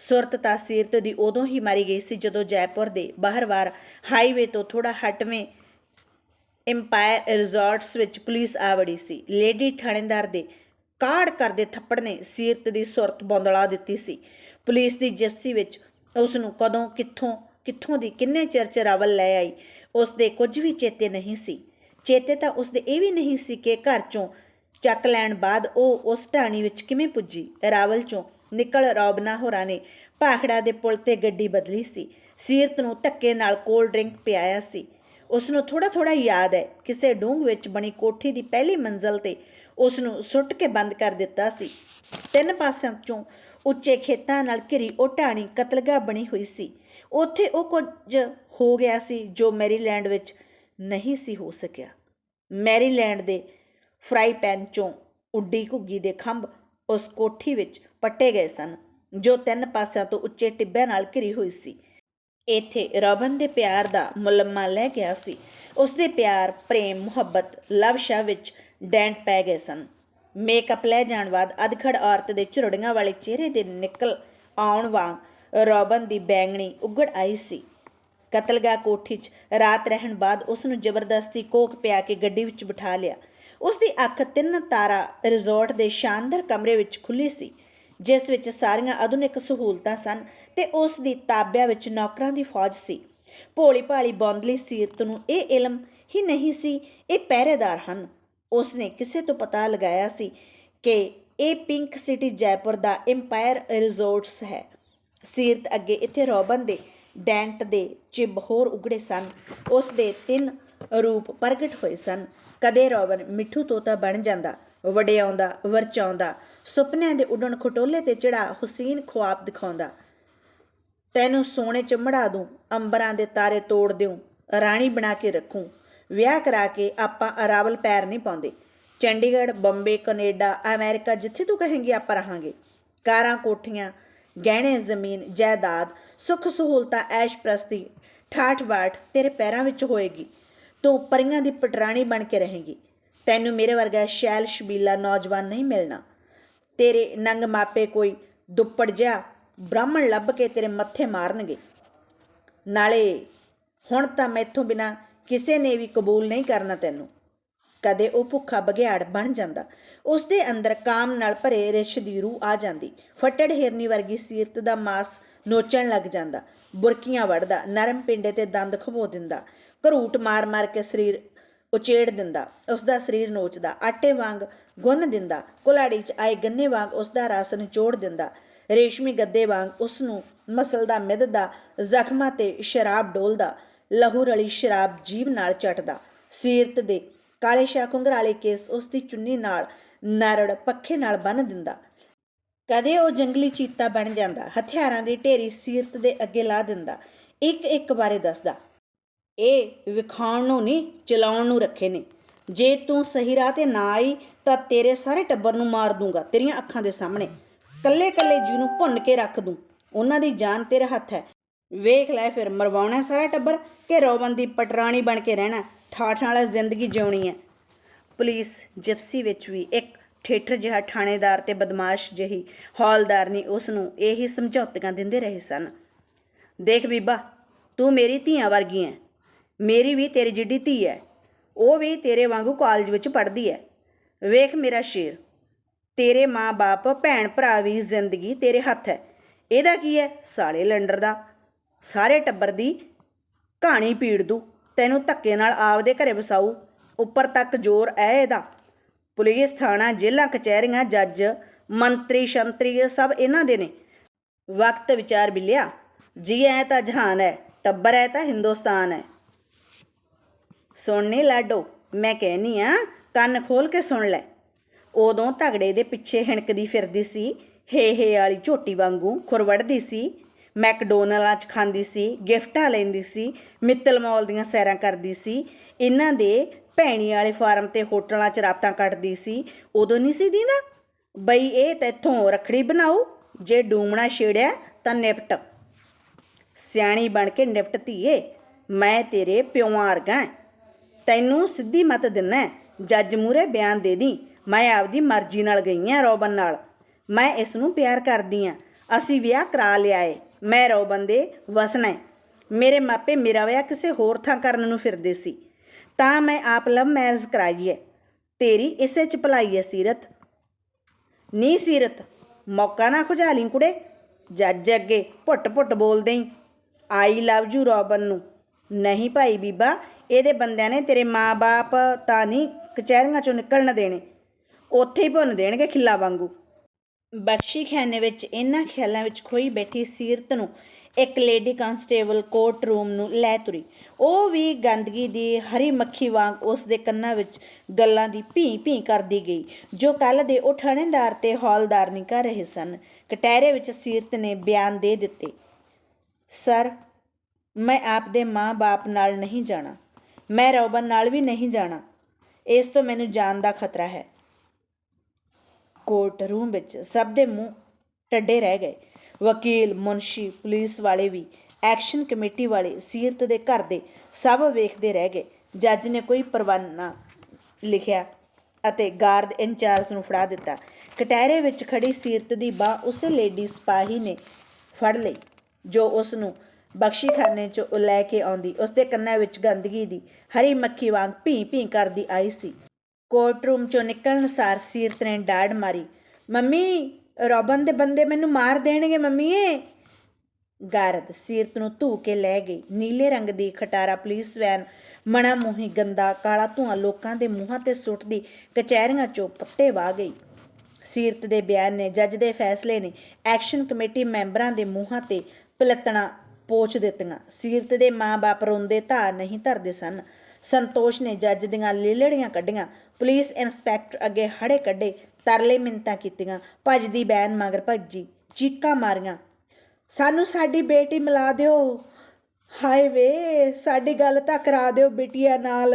ਸੁਰਤ ਤਾਂ ਸੀਰਤ ਦੀ ਉਦੋਂ ਹੀ ਮਾਰੀ ਗਈ ਸੀ ਜਦੋਂ ਜੈਪੁਰ ਦੇ ਬਾਹਰਵਾਰ ਹਾਈਵੇ ਤੋਂ ਥੋੜਾ ਹਟਵੇਂ ਇੰਪਾਇਰ ਰਿਜ਼ੋਰਟਸ ਵਿੱਚ ਪੁਲਿਸ ਆ ਵੜੀ ਸੀ। ਲੇਡੀ ਥਾਣੇਦਾਰ ਦੇ ਕਾੜ ਕਰਦੇ ਥੱਪੜ ਨੇ ਸੀਰਤ ਦੀ ਸੁਰਤ ਬੌਂਦਲਾ ਦਿੱਤੀ ਸੀ। ਪੁਲਿਸ ਦੀ ਜਿਪਸੀ ਵਿੱਚ ਉਸ ਨੂੰ ਕਦੋਂ, ਕਿੱਥੋਂ ਕਿੱਥੋਂ ਦੀ ਕਿੰਨੇ ਚਿਰ ਚ ਰਾਵਲ ਲੈ ਆਈ ਉਸ ਦੇ ਕੁਝ ਵੀ ਚੇਤੇ ਨਹੀਂ ਸੀ। ਚੇਤੇ ਤਾਂ ਉਸ ਦੇ ਇਹ ਵੀ ਨਹੀਂ ਸੀ ਕਿ ਘਰ ਚੋਂ ਚੱਕ ਲੈਣ ਬਾਅਦ ਉਹ ਉਸ ਢਾਣੀ ਵਿੱਚ ਕਿਵੇਂ ਪੁੱਜੀ। ਰਾਵਲ ਚੋਂ ਨਿਕਲ ਰੌਬਨਾ ਹੋਰਾਂ ਨੇ ਭਾਖੜਾ ਦੇ ਪੁਲ ਤੇ ਗੱਡੀ ਬਦਲੀ ਸੀ। ਸੀਰਤ ਨੂੰ ਧੱਕੇ ਨਾਲ ਕੋਲਡ ਡਰਿੰਕ ਪਿਆਇਆ ਸੀ। ਉਸ ਨੂੰ ਥੋੜਾ ਥੋੜਾ ਯਾਦ ਹੈ, ਕਿਸੇ ਡੂੰਘ ਵਿੱਚ ਬਣੀ ਕੋਠੀ ਦੀ ਪਹਿਲੀ ਮੰਜ਼ਲ ਤੇ ਉਸ ਨੂੰ ਸੁੱਟ ਕੇ ਬੰਦ ਕਰ ਦਿੱਤਾ ਸੀ। ਤਿੰਨ ਪਾਸਿਆਂ ਚੋਂ ਉੱਚੇ ਖੇਤਾਂ ਨਾਲ ਘਿਰੀ ਉਹ ਢਾਣੀ ਕਤਲਗਾ ਬਣੀ ਹੋਈ ਸੀ। ਉੱਥੇ ਉਹ ਕੁਝ ਹੋ ਗਿਆ ਸੀ ਜੋ ਮੈਰੀਲੈਂਡ ਵਿੱਚ ਨਹੀਂ ਸੀ ਹੋ ਸਕਿਆ। ਮੈਰੀਲੈਂਡ ਦੇ ਫਰਾਈ ਪੈਨ ਚੋਂ ਉੱਡੀ ਘੁੱਗੀ ਦੇ ਖੰਭ ਉਸ ਕੋਠੀ ਵਿੱਚ ਪੱਟੇ ਗਏ ਸਨ, ਜੋ ਤਿੰਨ ਪਾਸਿਆਂ ਤੋਂ ਉੱਚੇ ਟਿੱਬਿਆਂ ਨਾਲ ਘਿਰੀ ਹੋਈ ਸੀ। ਇੱਥੇ ਰੋਬਨ ਦੇ ਪਿਆਰ ਦਾ ਮੁਲੰਮਾ ਲੈ ਗਿਆ ਸੀ। ਉਸ ਦੇ ਪਿਆਰ, ਪ੍ਰੇਮ, ਮੁਹੱਬਤ ਲਵਸ਼ਾ ਵਿੱਚ ਡੈਂਟ ਪੈ ਗਏ ਸਨ। ਮੇਕਅਪ ਲੈ ਜਾਣ ਬਾਅਦ ਅਧਖੜ ਔਰਤ ਦੇ ਝੁਰੜੀਆਂ ਵਾਲੇ ਚਿਹਰੇ ਦੇ ਨਿਕਲ ਆਉਣ ਵਾਂਗ ਰੋਬਨ ਦੀ ਬੈਂਗਣੀ ਉਗੜ ਆਈ ਸੀ। ਕਤਲਗਾ ਕੋਠੀ 'ਚ ਰਾਤ ਰਹਿਣ ਬਾਅਦ ਉਸ ਨੂੰ ਜ਼ਬਰਦਸਤੀ ਕੋਕ ਪਿਆ ਕੇ ਗੱਡੀ ਵਿੱਚ ਬਿਠਾ ਲਿਆ। ਉਸ ਦੀ ਅੱਖ ਤਿੰਨ ਤਾਰਾ ਰਿਜ਼ੋਰਟ ਦੇ ਸ਼ਾਨਦਾਰ ਕਮਰੇ ਵਿੱਚ ਖੁੱਲੀ ਸੀ, ਜਿਸ ਵਿੱਚ ਸਾਰੀਆਂ ਆਧੁਨਿਕ ਸਹੂਲਤਾਂ ਸਨ ਤੇ ਉਸ ਦੀ ਤਾਬਿਆ ਵਿੱਚ ਨੌਕਰਾਂ ਦੀ ਫੌਜ ਸੀ। ਭੋਲੀ ਭਾਲੀ ਬੌਂਦਲੀ ਸੀਰਤ ਨੂੰ ਇਹ ਇਲਮ ਹੀ ਨਹੀਂ ਸੀ, ਇਹ ਪਹਿਰੇਦਾਰ ਹਨ। ਉਸਨੇ ਕਿਸੇ ਤੋਂ ਪਤਾ ਲਗਾਇਆ ਸੀ ਕਿ ਇਹ ਪਿੰਕ ਸਿਟੀ ਜੈਪੁਰ ਦਾ ਇੰਪਾਇਰ ਰਿਜ਼ੋਰਟਸ ਹੈ। ਸੀਰਤ ਅੱਗੇ ਇੱਥੇ ਰੋਬਨ ਦੇ ਡੈਂਟ ਦੇ ਚਿਬ ਹੋਰ ਉਗੜੇ ਸਨ। ਉਸ ਦੇ ਤਿੰਨ ਰੂਪ ਪ੍ਰਗਟ ਹੋਏ ਸਨ। ਕਦੇ ਰੋਬਨ ਮਿੱਠੂ ਤੋਤਾ ਬਣ ਜਾਂਦਾ, ਵਡਿਆਉਂਦਾ, ਵਰਚਾਉਂਦਾ, ਸੁਪਨਿਆਂ ਦੇ ਉੱਡਣ ਖਟੋਲੇ ਤੇ ਚੜਾ ਹੁਸੀਨ ਖੁਆਬ ਦਿਖਾਉਂਦਾ। ਤੈਨੂੰ ਸੋਨੇ ਚ ਮੜਾ ਦੂੰ, ਅੰਬਰਾਂ ਦੇ ਤਾਰੇ ਤੋੜ ਦਿਉ, ਰਾਣੀ ਬਣਾ ਕੇ ਰੱਖੂੰ ਵਿਆਹ ਕਰਾ ਕੇ ਆਪਾਂ ਅਰਾਵਲ ਪੈਰ ਨਹੀਂ ਪਾਉਂਦੇ। ਚੰਡੀਗੜ੍ਹ, ਬੰਬੇ, ਕੈਨੇਡਾ, ਅਮਰੀਕਾ, ਜਿੱਥੇ ਤੂੰ ਕਹੇਂਗੀ ਆਪਾਂ ਰਹਾਂਗੇ। ਕਾਰਾਂ, ਕੋਠੀਆਂ, ਗਹਿਣੇ, ਜ਼ਮੀਨ, ਜਾਇਦਾਦ, ਸੁੱਖ ਸਹੂਲਤਾਂ, ਐਸ਼ ਪ੍ਰਸਤੀ, ਠਾਠ ਬਾਠ ਤੇਰੇ ਪੈਰਾਂ ਵਿੱਚ ਹੋਏਗੀ। ਤੂੰ ਪਰੀਆਂ ਦੀ ਪਟਰਾਣੀ ਬਣ ਕੇ ਰਹੇਗੀ। ਤੈਨੂੰ ਮੇਰੇ ਵਰਗਾ ਸ਼ੈਲ ਸ਼ਬੀਲਾ ਨੌਜਵਾਨ ਨਹੀਂ ਮਿਲਣਾ। ਤੇਰੇ ਨੰਗ ਮਾਪੇ ਕੋਈ ਦੁੱਪੜ ਜਿਹਾ ਬ੍ਰਾਹਮਣ ਲੱਭ ਕੇ ਤੇਰੇ ਮੱਥੇ ਮਾਰਨਗੇ। ਨਾਲੇ ਹੁਣ ਤਾਂ ਮੈਥੋਂ ਬਿਨਾ ਕਿਸੇ ਨੇ ਵੀ ਕਬੂਲ ਨਹੀਂ ਕਰਨਾ ਤੈਨੂੰ। ਕਦੇ ਉਹ ਭੁੱਖਾ ਬਗਿਆੜ ਬਣ ਜਾਂਦਾ। ਉਸ ਦੇ ਅੰਦਰ ਕਾਮ ਨਾਲ ਭਰੇ ਰਿਸ਼ ਦੀ ਰੂਹ ਆ ਜਾਂਦੀ। ਫੱਟੜ ਹਿਰਨੀ ਵਰਗੀ ਸੀਰਤ ਦਾ ਮਾਸ ਨੋਚਣ ਲੱਗ ਜਾਂਦਾ। ਬੁਰਕੀਆਂ ਵੜਦਾ ਨਰਮ ਪਿੰਡੇ ਤੇ ਦੰਦ ਖਬੋ ਦਿੰਦਾ। ਘਰੂਟ ਮਾਰ-ਮਾਰ ਕੇ ਸਰੀਰ ਉਚੇੜ ਦਿੰਦਾ। ਉਸ ਦਾ ਸਰੀਰ ਨੋਚਦਾ, ਆਟੇ ਵਾਂਗ ਗੁੰਨ ਦਿੰਦਾ। ਕੁਲਾੜੀ 'ਚ ਆਏ ਗੰਨੇ ਵਾਂਗ ਉਸ ਦਾ ਰਸ ਨਿਚੋੜ ਦਿੰਦਾ। ਰੇਸ਼ਮੀ ਗੱਦੇ ਵਾਂਗ ਉਸ ਨੂੰ ਮਸਲਦਾ ਮਿੱਧਦਾ ਜ਼ਖਮਾਂ ਤੇ ਸ਼ਰਾਬ ਡੋਲਦਾ। ਲਹੂ ਰਲੀ ਸ਼ਰਾਬ ਜੀਭ ਨਾਲ ਚਟਦਾ। ਸੀਰਤ ਦੇ ਕਾਲੇ ਸ਼ਾ ਘੁੰਗਰਾਲੇ ਕੇਸ ਉਸ ਦੀ ਚੁੰਨੀ ਨਾਲ ਨਰੜ ਪੱਖੇ ਨਾਲ ਬੰਨ ਦਿੰਦਾ। ਕਦੇ ਉਹ ਜੰਗਲੀ ਚੀਤਾ ਬਣ ਜਾਂਦਾ, ਹਥਿਆਰਾਂ ਦੀ ਢੇਰੀ ਸੀਰਤ ਦੇ ਅੱਗੇ ਲਾ ਦਿੰਦਾ, ਇੱਕ ਇੱਕ ਬਾਰੇ ਦੱਸਦਾ। ਇਹ ਵਿਖਾਉਣ ਨੂੰ ਨਹੀਂ, ਚਲਾਉਣ ਨੂੰ ਰੱਖੇ ਨੇ। ਜੇ ਤੂੰ ਸਹੀ ਰਾਹ ਤੇ ਨਾ ਆਈ, ਤਾਂ ਤੇਰੇ ਸਾਰੇ ਟੱਬਰ ਨੂੰ ਮਾਰ ਦੂੰਗਾ, ਤੇਰੀਆਂ ਅੱਖਾਂ ਦੇ ਸਾਹਮਣੇ। ਕੱਲੇ ਕੱਲੇ ਜੀ ਨੂੰ ਭੁੰਨ ਕੇ ਰੱਖ ਦੂੰ। ਉਹਨਾਂ ਦੀ ਜਾਨ ਤੇਰੇ ਹੱਥ ਹੈ। ਵੇਖ ਲੈ ਫਿਰ, ਮਰਵਾਉਣਾ ਸਾਰਾ ਟੱਬਰ ਕਿ ਰੋਬਨ ਦੀ ਪਟਰਾਣੀ ਬਣ ਕੇ ਰਹਿਣਾ? ਠਾਠਾਂ ਵਾਲਾ ਜ਼ਿੰਦਗੀ ਜਿਉਣੀ ਹੈ ਪੁਲਿਸ ਜਿਪਸੀ ਵਿੱਚ ਵੀ ਇੱਕ ਠੇਠਰ ਜਿਹਾ ਥਾਣੇਦਾਰ ਤੇ ਬਦਮਾਸ਼ ਜਿਹੀ ਹੌਲਦਾਰਨੀ ਉਸ ਨੂੰ ਇਹੀ ਸਮਝੌਤੀਆਂ ਦਿੰਦੇ ਰਹੇ ਸਨ। ਦੇਖ ਬੀਬਾ, ਤੂੰ ਮੇਰੀ ਧੀਆਂ ਵਰਗੀ ਐ। ਮੇਰੀ ਵੀ ਤੇਰੀ ਜਿੱਡੀ ਧੀ ਐ। ਉਹ ਵੀ ਤੇਰੇ ਵਾਂਗੂ ਕਾਲਜ ਵਿੱਚ ਪੜ੍ਹਦੀ ਐ। ਵੇਖ ਮੇਰਾ ਸ਼ੇਰ, ਤੇਰੇ ਮਾਂ-ਬਾਪ ਭੈਣ ਭਰਾ ਵੀ ਜ਼ਿੰਦਗੀ ਤੇਰੇ ਹੱਥ ਹੈ ਇਹਦਾ ਕੀ ਹੈ ਸਾਲੇ ਲੰਡਰ ਦਾ ਸਾਰੇ ਟੱਬਰ ਦੀ ਕਹਾਣੀ ਪੀੜ ਦੂ। ਤੈਨੂੰ ਧੱਕੇ ਨਾਲ ਆਪਦੇ ਘਰੇ ਵਸਾਊ। ਉੱਪਰ ਤੱਕ ਜ਼ੋਰ ਐ ਇਹਦਾ। ਪੁਲਿਸ, ਥਾਣਾ, ਜੇਲ੍ਹਾਂ, ਕਚਹਿਰੀਆਂ, ਜੱਜ, ਮੰਤਰੀ, ਸ਼ੰਤਰੀ ਸਭ ਇਹਨਾਂ ਦੇ ਨੇ। ਵਕਤ ਵਿਚਾਰ ਬਿਲਿਆ। ਜੀ ਐ ਤਾਂ ਜਹਾਨ ਹੈ ਟੱਬਰ ਐ ਤਾਂ ਹਿੰਦੁਸਤਾਨ ਹੈ ਸੁਣਨੀ ਲਾਡੋ, ਮੈਂ ਕਹਿਨੀ ਆ, ਕੰਨ ਖੋਲ ਕੇ ਸੁਣ ਲੈ। ਉਦੋਂ ਤਗੜੇ ਦੇ ਪਿੱਛੇ ਹਿਣਕਦੀ ਫਿਰਦੀ ਸੀ, ਹੇ ਹੇ ਵਾਲੀ ਝੋਟੀ ਵਾਂਗੂ ਖੁਰਵੜਦੀ ਸੀ। ਮੈਕਡੋਨਲਡਾਂ 'ਚ ਖਾਂਦੀ ਸੀ, ਗਿਫਟਾਂ ਲੈਂਦੀ ਸੀ, ਮਿੱਤਲ ਮੌਲ ਦੀਆਂ ਸੈਰਾਂ ਕਰਦੀ ਸੀ। ਇਹਨਾਂ ਦੇ ਭੈਣੀ ਵਾਲੇ ਫਾਰਮ ਤੇ ਹੋਟਲਾਂ 'ਚ ਰਾਤਾਂ ਕੱਟਦੀ ਸੀ। ਉਦੋਂ ਨਹੀਂ ਸੀ ਦੀਨਾ ਬਈ ਇਹ ਤੈਥੋਂ ਰਖੜੀ ਬਣਾਉ ਜੇ ਡੂਮਣਾ ਛੇੜਿਆ ਤਾਂ ਨਿਪਟ। ਸਿਆਣੀ ਬਣ ਕੇ ਨਿਪਟ ਧੀਏ, ਮੈਂ ਤੇਰੇ ਪਿਓਾਂ ਵਰਗਾ ਤੈਨੂੰ ਸਿੱਧੀ ਮਤ ਦਿੰਨਾ ਜੱਜ ਮੂਰੇ ਬਿਆਨ ਦੇ ਦੀ, ਮੈਂ ਆਪਦੀ ਮਰਜ਼ੀ ਨਾਲ ਗਈ ਆ ਰੋਬਨ ਨਾਲ। ਮੈਂ ਇਸ ਨੂੰ ਪਿਆਰ ਕਰਦੀ ਆ। ਅਸੀਂ ਵਿਆਹ ਕਰਾ ਲਿਆ ਏ ਮੈਂ ਰੋਬਨ ਦੇ ਵਸਣਾ ਏ। ਮੇਰੇ ਮਾਪੇ ਮੇਰਾ ਵਿਆਹ ਕਿਸੇ ਹੋਰ ਥਾਂ ਕਰਨ ਨੂੰ ਫਿਰਦੇ ਸੀ। ਤਾਂ ਮੈਂ ਆਪ ਲਵ ਮੈਰਿਜ ਕਰਾਈ ਹੈ ਤੇਰੀ ਇਸੇ ਚ ਭਲਾਈ ਹੈ ਸੀਰਤ। ਨੀ ਸੀਰਤ, ਮੌਕਾ ਨਾ ਖੁਜਾ ਲਈ ਕੁੜੇ। ਜੱਜ ਅੱਗੇ ਭੁੱਟ ਭੁੱਟ ਬੋਲਦੇ ਹੀ ਆਈ ਲਵ ਯੂ ਰੋਬਨ ਨੂੰ। ਨਹੀਂ ਭਾਈ ਬੀਬਾ, ਇਹਦੇ ਬੰਦਿਆਂ ਨੇ ਤੇਰੇ ਮਾਂ-ਬਾਪ ਤਾਂ ਨਹੀਂ ਕਚਹਿਰੀਆਂ ਚੋਂ ਨਿਕਲਣ ਦੇਣੇ। ਉੱਥੇ ਹੀ ਭੁੰਨ ਦੇਣਗੇ ਖਿੱਲਾ ਵਾਂਗੂ। ਬਖਸ਼ੀ ਖਾਨੇ ਵਿੱਚ, ਇਹਨਾਂ ਖਿਆਲਾਂ ਵਿੱਚ ਖੋਈ ਬੈਠੀ ਸੀਰਤ ਨੂੰ, ਇੱਕ ਲੇਡੀ ਕਾਂਸਟੇਬਲ ਕੋਰਟ ਰੂਮ ਨੂੰ ਲੈ ਤੁਰੀ। ਉਹ ਵੀ ਗੰਦਗੀ ਦੀ ਹਰੀ ਮੱਖੀ ਵਾਂਗ ਉਸ ਦੇ ਕੰਨਾਂ ਵਿੱਚ ਗੱਲਾਂ ਦੀ ਭੀ ਭੀ ਕਰਦੀ ਗਈ, ਜੋ ਕੱਲ ਦੇ ਉਹ ਠਾਣੇਦਾਰ ਤੇ ਹੌਲਦਾਰ ਨਹੀਂ ਕਰ ਰਹੇ ਸਨ। ਕਟਹਿਰੇ ਵਿੱਚ ਸੀਰਤ ਨੇ ਬਿਆਨ ਦੇ ਦਿੱਤੇ, ਸਰ, ਮੈਂ ਆਪਦੇ ਮਾਂ-ਬਾਪ ਨਾਲ ਨਹੀਂ ਜਾਣਾ। ਮੈਂ ਰੋਬਨ ਨਾਲ ਵੀ ਨਹੀਂ ਜਾਣਾ। ਇਸ ਤੋਂ ਮੈਨੂੰ ਜਾਨ ਦਾ ਖਤਰਾ ਹੈ। ਕੋਰਟ ਰੂਮ ਵਿੱਚ ਸਭ ਦੇ ਮੂੰਹ ਟੱਡੇ ਰਹਿ ਗਏ। ਵਕੀਲ, ਮੁਨਸ਼ੀ, ਪੁਲਿਸ ਵਾਲੇ ਵੀ ਐਕਸ਼ਨ ਕਮੇਟੀ ਵਾਲੇ ਸੀਰਤ ਦੇ ਘਰ ਦੇ ਸਭ ਵੇਖਦੇ ਰਹਿ ਗਏ। ਜੱਜ ਨੇ ਕੋਈ ਪਰਵਾਨਾ ਲਿਖਿਆ ਅਤੇ ਗਾਰਡ ਇੰਚਾਰਜ ਨੂੰ ਫੜਾ ਦਿੱਤਾ। ਕਟਹਿਰੇ ਵਿੱਚ ਖੜੀ ਸੀਰਤ ਦੀ ਬਾਹ ਉਸੇ ਲੇਡੀ ਸਿਪਾਹੀ ਨੇ ਫੜ ਲਈ, ਜੋ ਉਸ ਨੂੰ ਬਖਸ਼ੀਖਾਨੇ ਚ ਲੈ ਕੇ ਆਉਂਦੀ। ਉਸ ਦੇ ਕੰਨਾਂ ਵਿੱਚ ਗੰਦਗੀ ਦੀ ਹਰੀ ਮੱਖੀ ਵਾਂਗ ਭੀ ਭੀ ਕਰਦੀ ਆਈ ਸੀ। ਕੋਰਟ ਰੂਮ ਚੋਂ ਨਿਕਲਣ ਸਾਰ ਸੀਰਤ ਨੇ ਡਾੜ ਮਾਰੀ। ਮੰਮੀ, ਰੋਬਨ ਦੇ ਬੰਦੇ ਮੈਨੂੰ ਮਾਰ ਦੇਣਗੇ ਮੰਮੀਏ ਗਾਰਦ ਸੀਰਤ ਨੂੰ ਧੂ ਕੇ ਲੈ ਗਈ। ਨੀਲੇ ਰੰਗ ਦੀ ਖਟਾਰਾ ਪੁਲਿਸ ਵੈਨ ਮਣਾ ਮੂੰਹੀ ਗੰਦਾ, ਕਾਲਾ ਧੂਆਂ ਲੋਕਾਂ ਦੇ ਮੂੰਹਾਂ ਤੇ ਸੁੱਟਦੀ ਕਚਹਿਰੀਆਂ ਚੋਂ ਪੱਤੇ ਵਾਹ ਗਈ। ਸੀਰਤ ਦੇ ਬਿਆਨ ਨੇ ਜੱਜ ਦੇ ਫੈਸਲੇ ਨੇ ਐਕਸ਼ਨ ਕਮੇਟੀ ਮੈਂਬਰਾਂ ਦੇ ਮੂੰਹਾਂ ਤੇ ਪਲਤਣਾ ਪੋਚ ਦਿੱਤੀਆਂ। ਸੀਰਤ ਦੇ ਮਾਂ-ਬਾਪ ਰੋਂਦੇ ਧਾਰ ਨਹੀਂ ਧਰਦੇ ਸਨ। ਸੰਤੋਸ਼ ਨੇ ਜੱਜ ਦੀਆਂ ਲੀਲੜੀਆਂ ਕੱਢੀਆਂ। ਪੁਲਿਸ ਇੰਸਪੈਕਟਰ ਅੱਗੇ ਹੜੇ ਕੱਢੇ, ਤਰਲੇ ਮਿੰਤਾਂ ਕੀਤੀਆਂ। ਭੱਜਦੀ ਬੈਨ ਮਗਰ ਭੱਜੀ, ਚੀਕਾਂ ਮਾਰੀਆਂ। ਸਾਨੂੰ ਸਾਡੀ ਬੇਟੀ ਮਿਲਾ ਦਿਓ। ਹਾਏ ਵੇ, ਸਾਡੀ ਗੱਲ ਤਾਂ ਕਰਾ ਦਿਓ ਬਿਟੀਆ ਨਾਲ।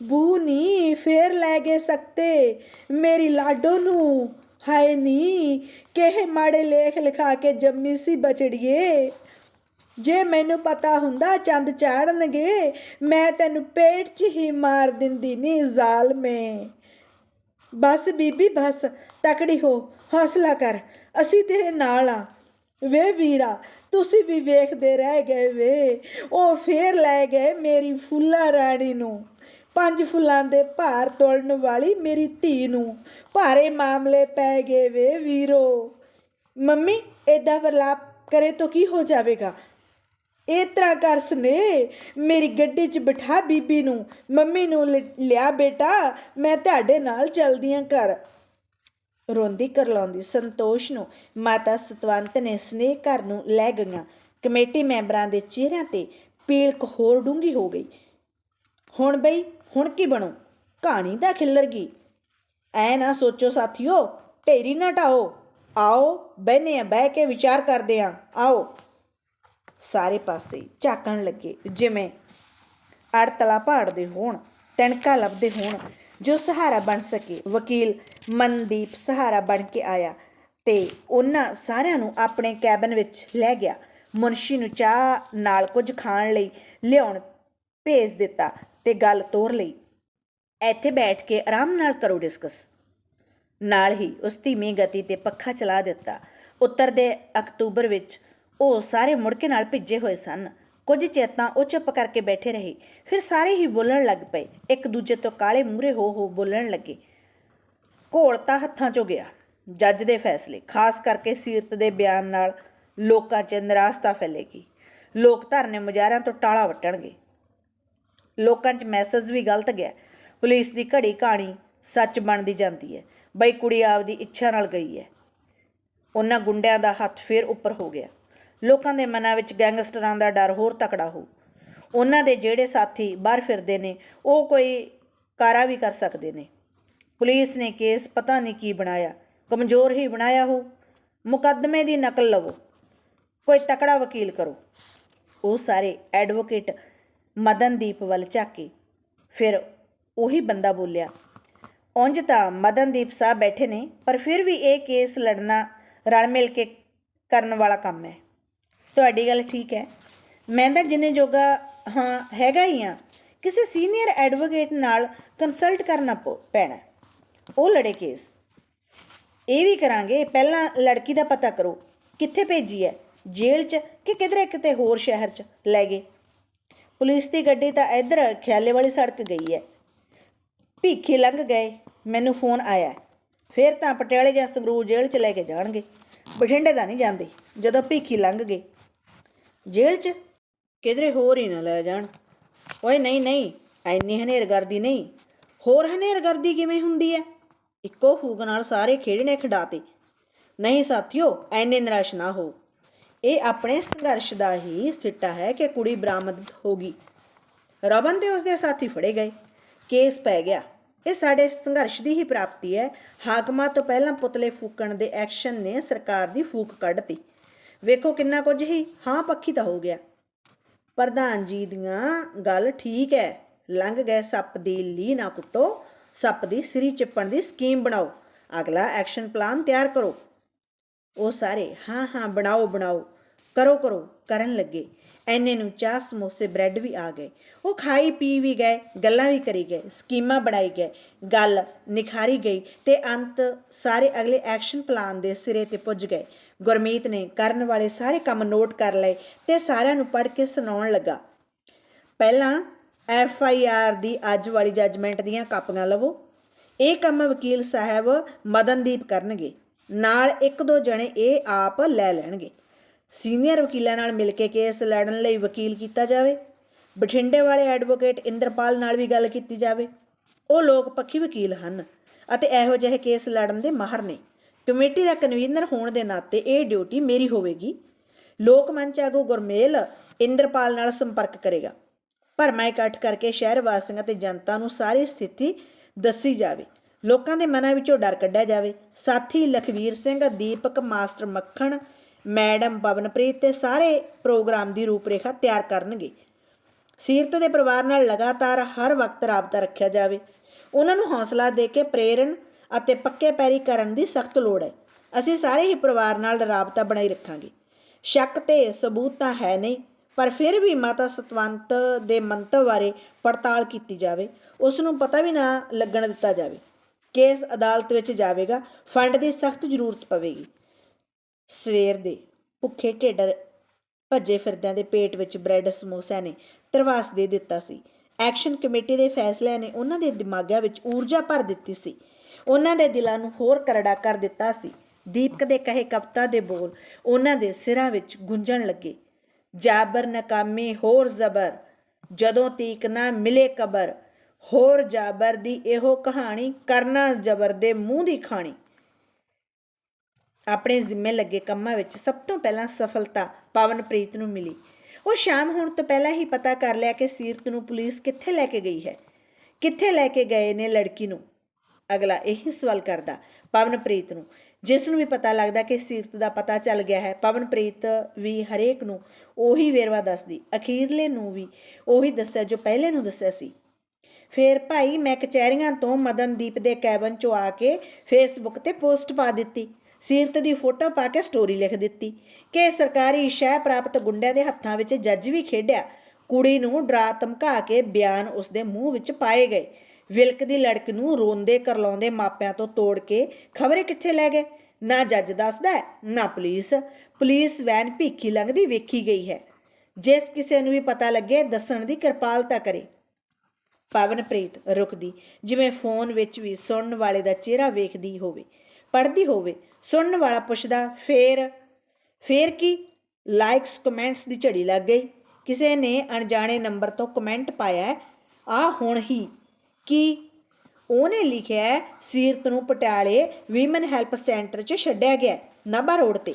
ਬੂ ਨੀ ਫੇਰ ਲੈ ਗਏ ਸਕਤੇ ਮੇਰੀ ਲਾਡੋ ਨੂੰ ਹਾਏ ਨੀ, ਕਿਹ ਮਾੜੇ ਲੇਖ ਲਿਖਾ ਕੇ ਜੰਮੀ ਸੀ ਬਚੜੀਏ। ਜੇ ਮੈਨੂੰ ਪਤਾ ਹੁੰਦਾ ਚੰਦ ਚਾੜਨਗੇ, ਮੈਂ ਤੈਨੂੰ ਪੇਟ 'ਚ ਹੀ ਮਾਰ ਦਿੰਦੀ ਨੀ ਜ਼ਾਲਮੇ। ਬਸ ਬੀਬੀ, ਬਸ ਤਕੜੀ ਹੋ, ਹੌਸਲਾ ਕਰ, ਅਸੀਂ ਤੇਰੇ ਨਾਲ ਆ। ਵੇ ਵੀਰਾ, ਤੁਸੀਂ ਵੀ ਵੇਖਦੇ ਰਹਿ ਗਏ ਵੇ। ਉਹ ਫੇਰ ਲੈ ਗਏ ਮੇਰੀ ਫੁੱਲਾ ਰਾਣੀ ਨੂੰ। ਪੰਜ ਫੁੱਲਾਂ ਦੇ ਭਾਰ ਤੋਲਣ ਵਾਲੀ ਮੇਰੀ ਧੀ ਨੂੰ। ਭਾਰੇ ਮਾਮਲੇ ਪੈ ਗਏ ਵੇ ਵੀਰੋ। ਮੰਮੀ, ਏਦਾਂ ਵਰਲਾਪ ਕਰੇ ਤਾਂ ਕੀ ਹੋ ਜਾਵੇਗਾ? ਇਹ ਤਰ੍ਹਾਂ ਕਰ ਸਨੇ। ਮੇਰੀ ਗੱਡੀ 'ਚ ਬਿਠਾ ਬੀਬੀ ਨੂੰ। ਮੰਮੀ ਨੂੰ ਲਿਆ ਬੇਟਾ, ਮੈਂ ਤੁਹਾਡੇ ਨਾਲ ਚਲਦੀ ਆਂ ਘਰ। ਰੋਂਦੀ ਕਰਲਾਉਂਦੀ ਸੰਤੋਸ਼ ਨੂੰ। ਮਾਤਾ ਸਤਵੰਤ ਨੇ ਸਨੇਹ ਘਰ ਨੂੰ ਲੈ ਗਈਆਂ। ਕਮੇਟੀ ਮੈਂਬਰਾਂ ਦੇ ਚਿਹਰਿਆਂ ਤੇ ਪੀਲਕ ਹੋਰ ਡੂੰਗੀ ਹੋ ਗਈ। ਹੁਣ ਬਈ, ਹੁਣ ਕੀ ਬਣੂ? ਕਹਾਣੀ ਤਾਂ ਖਿੱਲਰ ਗਈ। ਐ ਨਾ ਸੋਚੋ ਸਾਥੀਓ, ਢੇਰੀ ਨਾ ਟਾਓ ਆਓ, ਬਹਿਨੇ ਆ, ਬਹਿ ਕੇ ਵਿਚਾਰ ਕਰਦੇ ਆ। ਆਓ। ਸਾਰੇ ਪਾਸੇ ਝਾਕਣ ਲੱਗੇ। ਜਿਵੇਂ ਅੜਤਲਾ ਭਾੜਦੇ ਹੋਣ, ਤਣਕਾ ਲੱਭਦੇ ਹੋਣ, ਜੋ ਸਹਾਰਾ ਬਣ ਸਕੇ। ਵਕੀਲ ਮਨਦੀਪ ਸਹਾਰਾ ਬਣ ਕੇ ਆਇਆ ਤੇ ਉਹਨਾਂ ਸਾਰਿਆਂ ਨੂੰ ਆਪਣੇ ਕੈਬਨ ਵਿੱਚ ਲੈ ਗਿਆ। ਮੁਨਸ਼ੀ ਨੂੰ ਚਾਹ ਨਾਲ ਕੁਝ ਖਾਣ ਲਈ ਲਿਆਉਣ ਭੇਜ ਦਿੱਤਾ ਤੇ ਗੱਲ ਤੋਰ ਲਈ। ਇੱਥੇ ਬੈਠ ਕੇ ਆਰਾਮ ਨਾਲ ਕਰੋ ਡਿਸਕਸ। ਨਾਲ ਹੀ ਉਸ ਧੀਮੀ ਗਤੀ ਤੇ ਪੱਖਾ ਚਲਾ ਦਿੱਤਾ। ਉੱਤਰ ਦੇ ਅਕਤੂਬਰ ਵਿੱਚ ਉਹ ਸਾਰੇ ਮੁੜਕੇ ਨਾਲ ਭਿੱਜੇ ਹੋਏ ਸਨ। ਕੁਝ ਚਿਰ ਤਾਂ ਉਹ ਚੁੱਪ ਕਰਕੇ ਬੈਠੇ ਰਹੇ। ਫਿਰ ਸਾਰੇ ਹੀ ਬੋਲਣ ਲੱਗ ਪਏ। ਇੱਕ ਦੂਜੇ ਤੋਂ ਕਾਲੇ ਮੂਰੇ ਹੋ ਹੋ ਬੋਲਣ ਲੱਗੇ। ਘੋਲਤਾ ਹੱਥਾਂ 'ਚੋਂ ਗਿਆ। ਜੱਜ ਦੇ ਫੈਸਲੇ, ਖਾਸ ਕਰਕੇ ਸੀਰਤ ਦੇ ਬਿਆਨ ਨਾਲ ਲੋਕਾਂ 'ਚ ਨਿਰਾਸ਼ਤਾ ਫੈਲੇਗੀ। ਲੋਕ ਧਰਨੇ ਮੁਜ਼ਾਹਰਿਆਂ ਤੋਂ ਟਾਲਾ ਵੱਟਣਗੇ। ਲੋਕਾਂ 'ਚ ਮੈਸੇਜ ਵੀ ਗਲਤ ਗਿਆ। ਪੁਲਿਸ ਦੀ ਘੜੀ ਕਹਾਣੀ ਸੱਚ ਬਣਦੀ ਜਾਂਦੀ ਹੈ। ਬਈ ਕੁੜੀ ਆਪਦੀ ਇੱਛਾ ਨਾਲ ਗਈ ਹੈ। ਉਹਨਾਂ ਗੁੰਡਿਆਂ ਦਾ ਹੱਥ ਫੇਰ ਉੱਪਰ ਹੋ ਗਿਆ। ਲੋਕਾਂ ਦੇ ਮਨਾਂ ਵਿੱਚ ਗੈਂਗਸਟਰਾਂ ਦਾ ਡਰ ਹੋਰ ਤਕੜਾ ਹੋ। ਉਹਨਾਂ ਦੇ ਜਿਹੜੇ ਸਾਥੀ ਬਾਹਰ ਫਿਰਦੇ ਨੇ, ਉਹ ਕੋਈ ਕਾਰਾ ਵੀ ਕਰ ਸਕਦੇ ਨੇ। ਪੁਲਿਸ ਨੇ ਕੇਸ ਪਤਾ ਨਹੀਂ ਕੀ ਬਣਾਇਆ, ਕਮਜ਼ੋਰ ਹੀ ਬਣਾਇਆ ਹੋ। ਮੁਕੱਦਮੇ ਦੀ ਨਕਲ ਲਵੋ, ਕੋਈ ਤਕੜਾ ਵਕੀਲ ਕਰੋ। ਉਹ ਸਾਰੇ ਐਡਵੋਕੇਟ ਮਦਨਦੀਪ ਵੱਲ ਝਾਕੇ ਫਿਰ ਉਹੀ ਬੰਦਾ ਬੋਲਿਆ, ਉਂਝ ਤਾਂ ਮਦਨਦੀਪ ਸਾਹਿਬ ਬੈਠੇ ਨੇ, ਪਰ ਫਿਰ ਵੀ ਇਹ ਕੇਸ ਲੜਨਾ ਰਲ ਮਿਲ ਕੇ ਕਰਨ ਵਾਲਾ ਕੰਮ ਹੈ। ਤੁਹਾਡੀ ਗੱਲ ਠੀਕ ਹੈ। ਮੈਂ ਤਾਂ ਜਿੰਨੇ ਜੋਗਾ, ਹਾਂ, ਹੈਗਾ ਹੀ ਆ ਕਿਸੇ ਸੀਨੀਅਰ ਐਡਵੋਕੇਟ ਨਾਲ ਕੰਸਲਟ ਕਰਨਾ ਪੈਣਾ। ਉਹ ਲੜੇ ਕੇਸ। ਇਹ ਵੀ ਕਰਾਂਗੇ, ਪਹਿਲਾਂ ਲੜਕੀ ਦਾ ਪਤਾ ਕਰੋ, ਕਿੱਥੇ ਭੇਜੀ ਹੈ, ਜੇਲ੍ਹ 'ਚ ਕਿ ਕਿਧਰੇ ਕਿਤੇ ਹੋਰ ਸ਼ਹਿਰ 'ਚ, ਲੈ ਗਏ। ਪੁਲਿਸ ਦੀ ਗੱਡੀ ਤਾਂ ਇੱਧਰ ਖਿਆਲੇ ਵਾਲੀ ਸੜਕ ਗਈ ਹੈ। ਭੀਖੀ ਲੰਘ ਗਏ, ਮੈਨੂੰ ਫੋਨ ਆਇਆ। ਫਿਰ ਤਾਂ ਪਟਿਆਲੇ ਜਾਂ ਸੰਗਰੂਰ ਜੇਲ੍ਹ 'ਚ ਲੈ ਕੇ ਜਾਣਗੇ। ਬਠਿੰਡੇ ਤਾਂ ਨਹੀਂ ਜਾਂਦੇ, ਜਦੋਂ ਭੀਖੀ ਲੰਘ ਗਏ। ਜੇਲ੍ਹ 'ਚ? ਕਿਧਰੇ ਹੋਰ ਹੀ ਨਾ ਲੈ ਜਾਣ। ਓਏ ਨਹੀਂ ਨਹੀਂ, ਐਨੀ ਹਨੇਰਗਰਦੀ ਨਹੀਂ। ਹੋਰ ਹਨੇਰਗਰਦੀ ਕਿਵੇਂ ਹੁੰਦੀ ਹੈ ਇੱਕੋ ਫੂਕ ਨਾਲ ਸਾਰੇ ਖੇਡਣੇ ਖਿਡਾਤੇ। ਨਹੀਂ ਸਾਥੀਓ, ਐਨੇ ਨਿਰਾਸ਼ ਨਾ ਹੋ ਇਹ ਆਪਣੇ ਸੰਘਰਸ਼ ਦਾ ਹੀ ਸਿੱਟਾ ਹੈ ਕਿ ਕੁੜੀ ਬਰਾਮਦ ਹੋ ਗਈ। ਰਬਨ ਤੇ ਉਸਦੇ ਸਾਥੀ ਫੜੇ ਗਏ। ਕੇਸ ਪੈ ਗਿਆ। ਇਹ ਸਾਡੇ ਸੰਘਰਸ਼ ਦੀ ਹੀ ਪ੍ਰਾਪਤੀ ਹੈ। ਹਾਕਮਾਂ ਤੋਂ ਪਹਿਲਾਂ ਪੁਤਲੇ ਫੂਕਣ ਦੇ ਐਕਸ਼ਨ ਨੇ ਸਰਕਾਰ ਦੀ ਫੂਕ ਕੱਢਤੀ। ਵੇਖੋ ਕਿੰਨਾ ਕੁਝ ਹੀ। ਹਾਂ, ਪੱਖੀ ਤਾਂ ਹੋ ਗਿਆ। ਪ੍ਰਧਾਨ ਜੀ ਦੀਆਂ ਗੱਲ ਠੀਕ ਹੈ। ਲੰਘ ਗਏ ਸੱਪ ਦੀ ਲੀ ਨਾ ਕੁੱਟੋ। ਸੱਪ ਦੀ ਸਿਰੀ ਚਿੱਪਣ ਦੀ ਸਕੀਮ ਬਣਾਓ। ਅਗਲਾ ਐਕਸ਼ਨ ਪਲਾਨ ਤਿਆਰ ਕਰੋ। ਉਹ ਸਾਰੇ, ਹਾਂ ਹਾਂ, ਬਣਾਓ ਬਣਾਓ। ਕਰੋ ਕਰੋ, ਕਰਨ ਲੱਗੇ। ਐਨੇ ਨੂੰ ਚਾਹ ਸਮੋਸੇ ਬ੍ਰੈਡ ਵੀ ਆ ਗਏ। ਉਹ ਖਾਈ ਪੀ ਵੀ ਗਏ, ਗੱਲਾਂ ਵੀ ਕਰੀ ਗਏ, ਸਕੀਮਾਂ ਬਣਾਈ ਗਏ, ਗੱਲ ਨਿਖਾਰੀ ਗਈ ਤੇ ਅੰਤ ਸਾਰੇ ਅਗਲੇ ਐਕਸ਼ਨ ਪਲਾਨ ਦੇ ਸਿਰੇ ਤੇ ਪੁੱਜ ਗਏ। ਗੁਰਮੀਤ ਨੇ ਕਰਨ ਵਾਲੇ ਸਾਰੇ ਕੰਮ ਨੋਟ ਕਰ ਲਏ ਤੇ ਸਾਰਿਆਂ ਨੂੰ ਪੜ੍ਹ ਕੇ ਸੁਣਾਉਣ ਲੱਗਾ। ਪਹਿਲਾਂ ਐਫ ਆਈ ਆਰ ਦੀ ਅੱਜ ਵਾਲੀ ਜੱਜਮੈਂਟ ਦੀਆਂ ਕਾਪੀਆਂ ਲਵੋ। ਇਹ ਕੰਮ ਵਕੀਲ ਸਾਹਿਬ ਮਦਨਦੀਪ ਕਰਨਗੇ। ਨਾਲ ਇੱਕ ਦੋ ਜਣੇ ਇਹ ਆਪ ਲੈ ਲੈਣਗੇ। ਸੀਨੀਅਰ ਵਕੀਲਾਂ ਨਾਲ ਮਿਲ ਕੇ ਕੇਸ ਲੜਨ ਲਈ ਵਕੀਲ ਕੀਤਾ ਜਾਵੇ। ਬਠਿੰਡੇ ਵਾਲੇ ਐਡਵੋਕੇਟ ਇੰਦਰਪਾਲ ਨਾਲ ਵੀ ਗੱਲ ਕੀਤੀ ਜਾਵੇ। ਉਹ ਲੋਕ ਪੱਖੀ ਵਕੀਲ ਹਨ ਅਤੇ ਇਹੋ ਜਿਹੇ ਕੇਸ ਲੜਨ ਦੇ ਮਾਹਰ ਨੇ। ਕਮੇਟੀ ਦਾ ਕਨਵੀਨਰ ਹੋਣ ਦੇ ਨਾਤੇ ਇਹ ਡਿਊਟੀ ਮੇਰੀ ਹੋਵੇਗੀ। ਲੋਕ ਮੰਚ ਆਗੂ ਗੁਰਮੇਲ ਇੰਦਰਪਾਲ ਨਾਲ ਸੰਪਰਕ ਕਰੇਗਾ। ਭਰਮਾ ਇਕੱਠ ਕਰਕੇ ਸ਼ਹਿਰ ਵਾਸੀਆਂ ਤੇ ਜਨਤਾ ਨੂੰ ਸਾਰੀ ਸਥਿਤੀ ਦੱਸੀ ਜਾਵੇ। ਲੋਕਾਂ ਦੇ ਮਨਾਂ ਵਿੱਚੋਂ ਡਰ ਕੱਢਿਆ ਜਾਵੇ। ਸਾਥੀ ਲਖਵੀਰ ਸਿੰਘ, ਦੀਪਕ, ਮਾਸਟਰ ਮੱਖਣ, ਮੈਡਮ ਪਵਨਪ੍ਰੀਤ ਤੇ ਸਾਰੇ ਪ੍ਰੋਗਰਾਮ ਦੀ ਰੂਪਰੇਖਾ ਤਿਆਰ ਕਰਨਗੇ। ਸੀਰਤ ਦੇ ਪਰਿਵਾਰ ਨਾਲ ਲਗਾਤਾਰ ਹਰ ਵਕਤ ਰਾਬਤਾ ਰੱਖਿਆ ਜਾਵੇ। ਉਹਨਾਂ ਨੂੰ ਹੌਸਲਾ ਦੇ ਕੇ ਪ੍ਰੇਰਣ ਅਤੇ ਪੱਕੇ ਪੈਰੀ ਕਰਨ ਦੀ ਸਖਤ ਲੋੜ ਹੈ। ਅਸੀਂ ਸਾਰੇ ਹੀ ਪਰਿਵਾਰ ਨਾਲ ਰਾਬਤਾ ਬਣਾਈ ਰੱਖਾਂਗੇ। ਸ਼ੱਕ ਤੇ ਸਬੂਤ ਤਾਂ ਹੈ ਨਹੀਂ, ਪਰ ਫਿਰ ਵੀ ਮਾਤਾ ਸਤਵੰਤ ਦੇ ਮੰਤਵ ਬਾਰੇ ਪੜਤਾਲ ਕੀਤੀ ਜਾਵੇ ਉਸ ਨੂੰ ਪਤਾ ਵੀ ਨਾ ਲੱਗਣ ਦਿੱਤਾ ਜਾਵੇ। ਕੇਸ ਅਦਾਲਤ ਵਿੱਚ ਜਾਵੇਗਾ, ਫੰਡ ਦੀ ਸਖਤ ਜ਼ਰੂਰਤ ਪਵੇਗੀ। ਸਵੇਰ ਦੇ ਭੁੱਖੇ ਢੇਡਰ ਭੱਜੇ ਫਿਰਦਿਆਂ ਦੇ ਪੇਟ ਵਿੱਚ ਬ੍ਰੈਡ ਸਮੋਸਿਆਂ ਨੇ ਤਰਵਾਸ ਦੇ ਦਿੱਤਾ ਸੀ। ਐਕਸ਼ਨ ਕਮੇਟੀ ਦੇ ਫੈਸਲਿਆਂ ਨੇ ਉਹਨਾਂ ਦੇ ਦਿਮਾਗਾਂ ਵਿੱਚ ਊਰਜਾ ਭਰ ਦਿੱਤੀ ਸੀ। ਉਹਨਾਂ ਦੇ ਦਿਲਾਂ ਨੂੰ ਹੋਰ ਕਰੜਾ ਕਰ ਦਿੱਤਾ ਸੀ। ਦੀਪਕ ਦੇ ਕਹੇ ਕਵਤਾ ਦੇ ਬੋਲ ਉਹਨਾਂ ਦੇ ਸਿਰਾਂ ਵਿੱਚ ਗੁੰਜਣ ਲੱਗੇ। ਜਾਬਰ ਨਕਾਮੀ, ਹੋਰ ਜ਼ਬਰ, ਜਦੋਂ ਤੀਕ ਨਾ ਮਿਲੇ ਕਬਰ, ਹੋਰ ਜਾਬਰ ਦੀ ਇਹੋ ਕਹਾਣੀ ਕਰਨਾ ਜ਼ਬਰ ਦੇ ਮੂੰਹ ਦੀ ਖਾਣੀ। ਆਪਣੇ ਜ਼ਿੰਮੇ ਲੱਗੇ ਕੰਮਾਂ ਵਿੱਚ ਸਭ ਤੋਂ ਪਹਿਲਾਂ ਸਫਲਤਾ ਪਵਨਪ੍ਰੀਤ ਨੂੰ ਮਿਲੀ। ਉਹ ਸ਼ਾਮ ਹੋਣ ਤੋਂ ਪਹਿਲਾਂ ਹੀ ਪਤਾ ਕਰ ਲਿਆ ਕਿ ਸੀਰਤ ਨੂੰ ਪੁਲਿਸ ਕਿੱਥੇ ਲੈ ਕੇ ਗਈ ਹੈ। ਕਿੱਥੇ ਲੈ ਕੇ ਗਏ ਨੇ ਲੜਕੀ ਨੂੰ? ਅਗਲਾ ਇਹੀ ਸਵਾਲ ਕਰਦਾ, ਪਵਨਪ੍ਰੀਤ ਨੂੰ। ਜਿਸ ਨੂੰ ਵੀ ਪਤਾ ਲੱਗਦਾ ਕਿ ਸੀਰਤ ਦਾ ਪਤਾ ਚੱਲ ਗਿਆ ਹੈ, ਪਵਨਪ੍ਰੀਤ ਵੀ ਹਰੇਕ ਨੂੰ ਉਹੀ ਵੇਰਵਾ ਦੱਸਦੀ। ਅਖੀਰਲੇ ਨੂੰ ਵੀ ਉਹੀ ਦੱਸਿਆ ਜੋ ਪਹਿਲੇ ਨੂੰ ਦੱਸਿਆ ਸੀ। ਫਿਰ ਭਾਈ ਮੈਂ ਕਚਹਿਰੀਆਂ ਤੋਂ ਮਦਨਦੀਪ ਦੇ ਕੈਬਨ ਚੋਂ ਆ ਕੇ ਫੇਸਬੁੱਕ ਤੇ ਪੋਸਟ ਪਾ ਦਿੱਤੀ। ਸੀਰਤ ਦੀ ਫੋਟੋ ਪਾ ਕੇ ਸਟੋਰੀ ਲਿਖ ਦਿੱਤੀ ਕਿ ਸਰਕਾਰੀ ਸ਼ਹਿ ਪ੍ਰਾਪਤ ਗੁੰਡਿਆਂ ਦੇ ਹੱਥਾਂ ਵਿੱਚ ਜੱਜ ਵੀ ਖੇਡਿਆ। ਕੁੜੀ ਨੂੰ ਡਰਾ ਧਮਕਾ ਕੇ ਬਿਆਨ ਉਸਦੇ ਮੂੰਹ ਵਿੱਚ ਪਾਏ ਗਏ। ਵਿਲਕ ਦੀ ਲੜਕ ਨੂੰ ਰੋਂਦੇ ਕਰਲਾਉਂਦੇ ਮਾਪਿਆਂ ਤੋਂ ਤੋੜ ਕੇ ਖਬਰੇ ਕਿੱਥੇ ਲੈ ਗਏ? ਨਾ ਜੱਜ ਦੱਸਦਾ ਨਾ ਪੁਲਿਸ। ਪੁਲਿਸ ਵੈਨ ਭੀਖੀ ਲੰਘਦੀ ਵੇਖੀ ਗਈ ਹੈ। ਜਿਸ ਕਿਸੇ ਨੂੰ ਵੀ ਪਤਾ ਲੱਗੇ, ਦੱਸਣ ਦੀ ਕਿਰਪਾਲਤਾ ਕਰੇ। ਪਵਨਪ੍ਰੀਤ ਰੁਕਦੀ, ਜਿਵੇਂ ਫੋਨ ਵਿੱਚ ਵੀ ਸੁਣਨ ਵਾਲੇ ਦਾ ਚਿਹਰਾ ਵੇਖਦੀ ਹੋਵੇ। ਪੜ੍ਹਦੀ ਹੋਵੇ, ਸੁਣਨ ਵਾਲਾ ਪੁੱਛਦਾ, ਫੇਰ ਫੇਰ ਕੀ? ਲਾਈਕਸ ਕਮੈਂਟਸ ਦੀ ਝੜੀ ਲੱਗ ਗਈ। ਕਿਸੇ ਨੇ ਅਣਜਾਣੇ ਨੰਬਰ ਤੋਂ ਕਮੈਂਟ ਪਾਇਆ ਆ ਹੁਣ ਹੀ ਕੀ? ਉਹਨੇ ਲਿਖਿਆ ਹੈ, ਸੀਰਤ ਨੂੰ ਪਟਿਆਲੇ ਵਿਮਨ ਹੈਲਪ ਸੈਂਟਰ 'ਚ ਛੱਡਿਆ ਗਿਆ ਨਾਭਾ ਰੋਡ ਤੇ।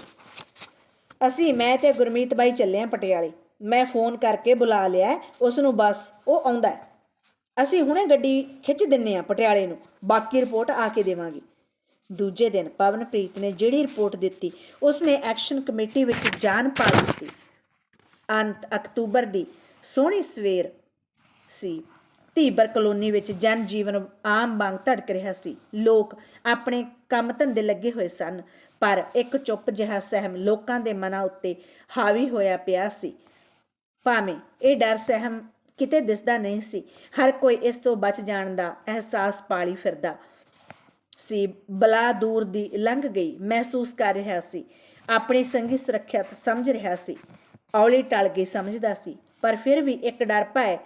ਅਸੀਂ ਮੈਂ ਤੇ ਗੁਰਮੀਤ ਬਾਈ ਚੱਲੇ ਆ ਪਟਿਆਲੇ। ਮੈਂ ਫੋਨ ਕਰਕੇ ਬੁਲਾ ਲਿਆ ਉਸ ਨੂੰ ਬਸ ਉਹ ਆਉਂਦਾ ਹੈ। ਅਸੀਂ ਹੁਣੇ ਗੱਡੀ ਖਿੱਚ ਦਿੰਨੇ ਆ ਪਟਿਆਲੇ ਨੂੰ ਬਾਕੀ ਰਿਪੋਰਟ ਆ ਕੇ ਦੇਵਾਂਗੇ। ਦੂਜੇ ਦਿਨ ਪਵਨਪ੍ਰੀਤ ਨੇ ਜਿਹੜੀ ਰਿਪੋਰਟ ਦਿੱਤੀ ਉਸਨੇ ਐਕਸ਼ਨ ਕਮੇਟੀ ਵਿੱਚ ਜਾਨ ਪਾ ਦਿੱਤੀ। ਅੰਤ ਅਕਤੂਬਰ ਦੀ ਸੋਹਣੀ ਸਵੇਰ ਸੀ। ਧੀਬਰ ਕਲੋਨੀ ਵਿੱਚ ਜਨ ਜੀਵਨ ਆਮ ਵਾਂਗ ਧੜਕ ਰਿਹਾ ਸੀ। ਲੋਕ ਆਪਣੇ ਕੰਮ ਧੰਦੇ ਲੱਗੇ ਹੋਏ ਸਨ, ਪਰ ਇੱਕ ਚੁੱਪ ਜਿਹਾ ਸਹਿਮ ਲੋਕਾਂ ਦੇ ਮਨਾਂ ਉੱਤੇ ਹਾਵੀ ਹੋਇਆ ਪਿਆ ਸੀ। ਭਾਵੇਂ ਇਹ ਡਰ ਸਹਿਮ ਕਿਤੇ ਦਿਸਦਾ ਨਹੀਂ ਸੀ, ਹਰ ਕੋਈ ਇਸ ਤੋਂ ਬਚ ਜਾਣ ਦਾ ਅਹਿਸਾਸ ਪਾਲੀ ਫਿਰਦਾ ਸੀ। ਬਲਾ ਦੂਰ ਦੀ ਲੰਘ ਗਈ, ਮਹਿਸੂਸ ਕਰ ਰਿਹਾ ਸੀ, ਆਪਣੀ ਸੰਗੀ ਸੁਰੱਖਿਅਤ ਸਮਝ ਰਿਹਾ ਸੀ। ਔਲੀ ਟਲ ਗਈ ਸਮਝਦਾ ਸੀ, ਪਰ ਫਿਰ ਵੀ ਇੱਕ ਡਰ ਭੈ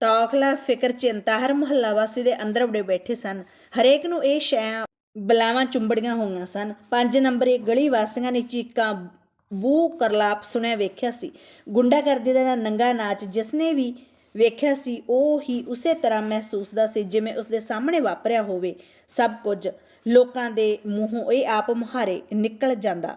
ਤੌਖਲਾ ਫਿਕਰ ਚਿੰਤਾ ਹਰ ਮੁਹੱਲਾ ਵਾਸੀ ਦੇ ਅੰਦਰ ਵੜੇ ਬੈਠੇ ਸਨ। ਹਰੇਕ ਨੂੰ ਇਹ ਸ਼ੈ ਬਲਾਵਾਂ ਚੁੰਬੜੀਆਂ ਹੋਈਆਂ ਸਨ। ਪੰਜ ਨੰਬਰੇ ਗਲੀ ਵਾਸੀਆਂ ਨੇ ਚੀਕਾਂ ਬੂ ਕਰਲਾਪ ਸੁਣਿਆ ਵੇਖਿਆ ਸੀ। ਗੁੰਡਾਗਰਦੀ ਦਾ ਨੰਗਾ ਨਾਚ ਜਿਸਨੇ ਵੀ ਵੇਖਿਆ ਸੀ, ਉਹ ਹੀ ਉਸੇ ਤਰ੍ਹਾਂ ਮਹਿਸੂਸਦਾ ਸੀ ਜਿਵੇਂ ਉਸਦੇ ਸਾਹਮਣੇ ਵਾਪਰਿਆ ਹੋਵੇ। ਸਭ ਕੁਝ ਲੋਕਾਂ ਦੇ ਮੂੰਹੋਂ ਇਹ ਆਪ ਮੁਹਾਰੇ ਨਿਕਲ ਜਾਂਦਾ।